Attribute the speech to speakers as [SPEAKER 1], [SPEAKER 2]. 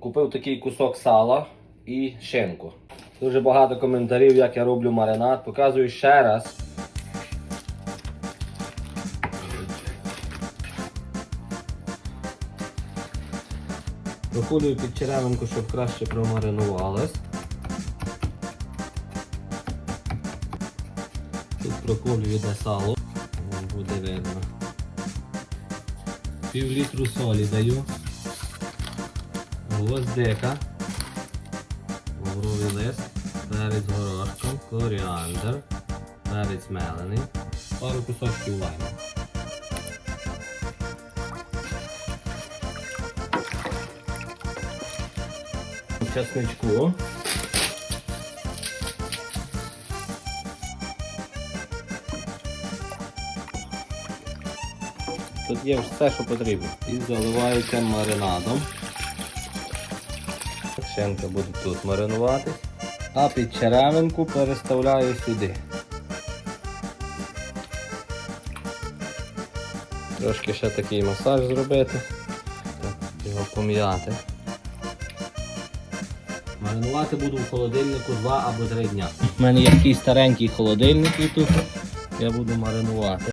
[SPEAKER 1] Купив такий кусок сала і шинку. Дуже багато коментарів, як я роблю маринад. Показую ще раз. Проколюю під черевинку, щоб краще промаринувалось. Тут проколюю де сало. Буде видно. Пів літру солі даю. Гвоздика. Лавровий лист. Перець горошком, коріандр, перець мелений, пару кусочків лайму. Чесничку. Тут є все, що потрібно. І заливається маринадом. Шинка буде тут маринувати. А під черевинку переставляю сюди. Трошки ще такий масаж зробити. Його пом'яти. Маринувати буду в холодильнику 2 або 3 дня. У мене є такий старенький холодильник і тут я буду маринувати.